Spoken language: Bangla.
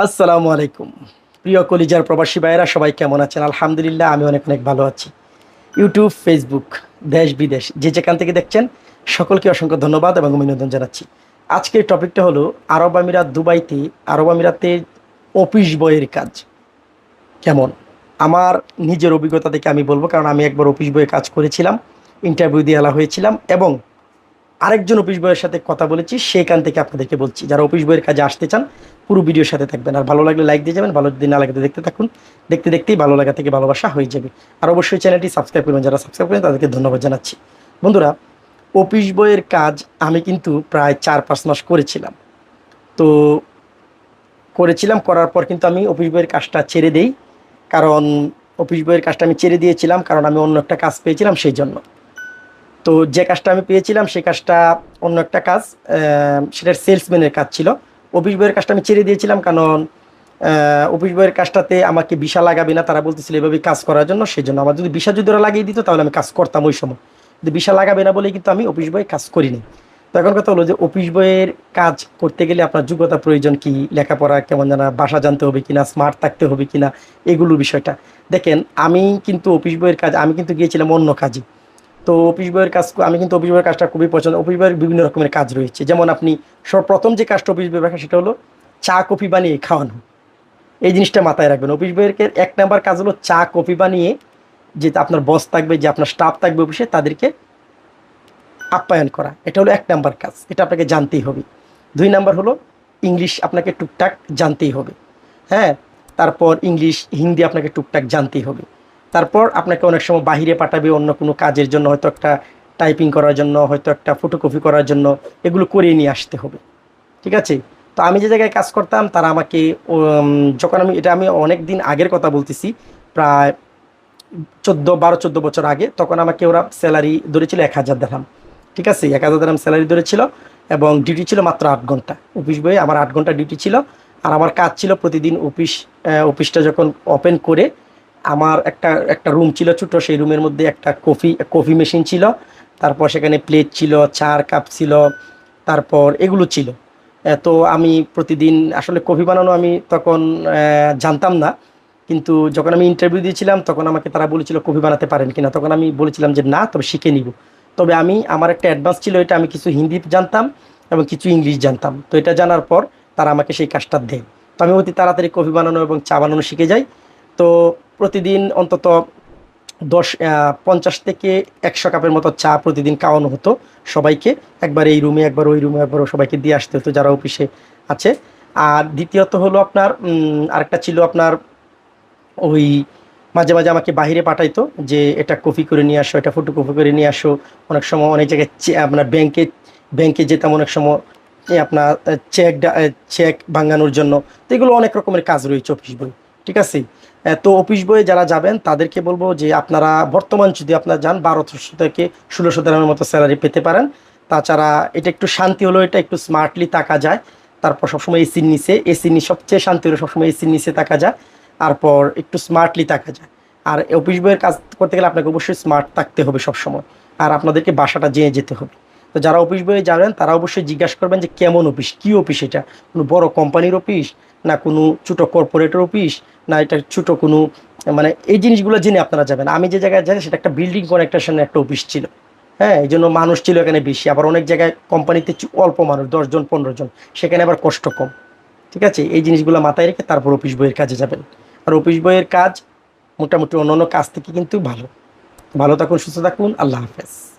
আসসালামু আলাইকুম। প্রিয় কলিজার প্রবাসী ভাইয়েরা, সবাই কেমন আছেন? আলহামদুলিল্লাহ, আমি অনেক অনেক ভালো আছি। ইউটিউব ফেসবুক দেশ, বিদেশ, যে যেখান থেকে দেখছেন, সকলকে অসংখ্য ধন্যবাদ এবং অভিনন্দন জানাচ্ছি। আজকের টপিকটা হলো আরব আমিরাত দুবাইতে, আরব আমিরাতে অফিস বইয়ের কাজ। কেমন? আমার নিজের অভিজ্ঞতা থেকে আমি বলব, কারণ আমি একবার অফিস বইয়ে কাজ করেছিলাম ইন্টারভিউ দিয়ে এলা হয়েছিলাম এবং আরেকজন অফিস বইয়ের সাথে কথা বলেছি সেখান থেকে আপনাদেরকে বলছি। যারা অফিস বইয়ের কাজে আসতে চান, পুরো ভিডিওর সাথে থাকবেন। আর ভালো লাগলে লাইক দিয়ে যাবেন, ভালো যদি না লাগে দেখতে থাকুন। দেখতে দেখতেই ভালো লাগা থেকে ভালোবাসা হয়ে যাবে। আর অবশ্যই চ্যানেলটি সাবস্ক্রাইব করবেন। যারা সাবস্ক্রাইব করেন, তাদেরকে ধন্যবাদ জানাচ্ছি। বন্ধুরা, অফিস বইয়ের কাজ আমি কিন্তু প্রায় চার পাঁচ মাস করেছিলাম। তো করেছিলাম, করার পর কিন্তু আমি অফিস বইয়ের কাজটা ছেড়ে দেই। কারণ অফিস বইয়ের কাজটা আমি ছেড়ে দিয়েছিলাম, কারণ আমি অন্য একটা কাজ পেয়েছিলাম সেই জন্য। তো যে কাজটা আমি পেয়েছিলাম, সেই কাজটা অন্য একটা কাজ সেটার সেলসম্যানের কাজ ছিল। অফিস বইয়ের কাজটা আমি ছেড়ে দিয়েছিলাম কারণ অফিস বইয়ের কাজটাতে আমাকে বিশা লাগাবে না, তারা বলতেছিল এভাবে কাজ করার জন্য সেই জন্য আমার যদি বিশা যদি ওরা লাগিয়ে দিত, তাহলে আমি কাজ করতাম ওই সময়। কিন্তু বিশা লাগাবে না বলে কিন্তু আমি অফিস বইয়ে কাজ করিনি। তো এখন কথা হলো যে, অফিস বইয়ের কাজ করতে গেলে আপনার যোগ্যতা প্রয়োজন কি, লেখাপড়া কেমন জানা, ভাষা জানতে হবে কিনা স্মার্ট থাকতে হবে কিনা, এগুলোর বিষয়টা। দেখেন, আমি কিন্তু অফিস বইয়ের কাজ, আমি কিন্তু গিয়েছিলাম অন্য কাজে। তো অফিস বইয়ের কাজ আমি কিন্তু অফিস বইয়ের কাজটা খুবই পছন্দ অফিস বইয়ের বিভিন্ন রকমের কাজ রয়েছে। যেমন আপনি সর্বপ্রথম যে কাজটা অফিস বইয়ের রাখা, সেটা হলো চা, কফি বানিয়ে খাওয়ানো। এই জিনিসটা মাথায় রাখবেন। অফিস বইয়ের এক নাম্বার কাজ হলো চা, কফি বানিয়ে যে আপনার বস থাকবে, যে আপনার স্টাফ থাকবে অফিসে, তাদেরকে আপ্যায়ন করা। এটা হলো এক নাম্বার কাজ। এটা আপনাকে জানতেই হবে। দুই নাম্বার হলো ইংলিশ আপনাকে টুকটাক জানতেই হবে। হ্যাঁ? তারপর ইংলিশ, হিন্দি আপনাকে টুকটাক জানতেই হবে। তারপর আপনাকে অনেক সময় বাহিরে পাঠাবে অন্য কোনো কাজের জন্য, হয়তো একটা টাইপিং করার জন্য, হয়তো একটা ফটোকপি করার জন্য, এগুলো করিয়ে নিয়ে আসতে হবে। ঠিক আছে? তো আমি যে জায়গায় কাজ করতাম, তারা আমাকে যখন আমি, এটা আমি অনেক দিন আগের কথা বলতেছি, প্রায় চোদ্দ, বারো, চোদ্দ বছর আগে, তখন আমাকে ওরা স্যালারি ধরেছিল এক হাজার দেখাম ঠিক আছে? এক হাজার দেরাম স্যালারি ধরেছিল এবং ডিউটি ছিল মাত্র আট ঘণ্টা। অফিস বয়ে আমার আট ঘণ্টা ডিউটি ছিল। আর আমার কাজ ছিল প্রতিদিন অফিস অফিসটা যখন ওপেন করে আমার একটা একটা রুম ছিল ছোটো, সেই রুমের মধ্যে একটা কফি কফি মেশিন ছিল। তারপর সেখানে প্লেট ছিল, চার কাপ ছিল, তারপর এগুলো ছিল। তো আমি প্রতিদিন, আসলে কফি বানানো আমি তখন জানতাম না। কিন্তু যখন আমি ইন্টারভিউ দিয়েছিলাম, তখন আমাকে তারা বলেছিল কফি বানাতে পারেন কিনা। তখন আমি বলেছিলাম যে না, তবে শিখে নিব। তবে আমি, আমার একটা অ্যাডভান্স ছিল এটা, আমি কিছু হিন্দি জানতাম এবং কিছু ইংলিশ জানতাম। তো এটা জানার পর তারা আমাকে সেই কাজটা দেয়। তো আমি অতি তাড়াতাড়ি কফি বানানো এবং চা বানানো শিখে যাই। তো প্রতিদিন অন্তত দশ পঞ্চাশ থেকে একশো কাপের মতো চা প্রতিদিন খাওয়ানো হতো সবাইকে। একবার এই রুমে একবার ওই রুমে একবার সবাইকে দিয়ে আসতে হতো যারা অফিসে আছে। আর দ্বিতীয়ত হলো আপনার আরেকটা ছিল আপনার ওই মাঝে মাঝে আমাকে বাইরে পাঠাইতো যে এটা কপি করে নিয়ে আসো, এটা ফটো কপি করে নিয়ে আসো। অনেক সময় অনেক জায়গায় আপনার ব্যাংকে ব্যাংকে যেতাম অনেক সময় আপনার চেক চেক ভাঙানোর জন্য। তো এগুলো অনেক রকমের কাজ রয়েছে অফিস বই ঠিক আছে? তো অফিস বইয়ে যারা যাবেন, তাদেরকে বলব যে আপনারা বর্তমান যদি আপনারা যান বারোশো থেকে ষোলোশো দিনের মতো স্যালারি পেতে পারেন। তাছাড়া এটা একটু শান্তি হলো এটা একটু স্মার্টলি তাকা যায়। তারপর সবসময় এসির নিচে এসির নিচে সবচেয়ে শান্তি হলো সবসময় এসির নিচে তাকা যায়। তারপর একটু স্মার্টলি তাকা যায়। আর অফিস বইয়ের কাজ করতে গেলে আপনাকে অবশ্যই স্মার্ট থাকতে হবে সবসময়। আর আপনাদেরকে বাসাটা জেনে যেতে হবে। তো যারা অফিস বইয়ে যাবেন, তারা অবশ্যই জিজ্ঞাসা করবেন যে কেমন অফিস, কী অফিস এটা? কোনো বড় কোম্পানির অফিস না কোনো ছোটো কর্পোরেটের অফিস? না এটা ছোটো কোনো মানে এই জিনিসগুলো জেনে আপনারা যাবেন। আমি যে জায়গায় যাই, সেটা একটা বিল্ডিং কানেকটেশনের একটা অফিস ছিল। হ্যাঁ এই জন্য মানুষ ছিল এখানে বেশি। আবার অনেক জায়গায় কোম্পানিতে অল্প মানুষ দশজন পনেরো জন। সেখানে আবার কষ্ট কম। ঠিক আছে? এই জিনিসগুলো মাথায় রেখে তারপর অফিস বইয়ের কাজে যাবেন। আর অফিস বইয়ের কাজ মোটামুটি অন্য অন্য কাজ থেকে কিন্তু ভালো। ভালো থাকুন, সুস্থ থাকুন। আল্লাহ হাফেজ।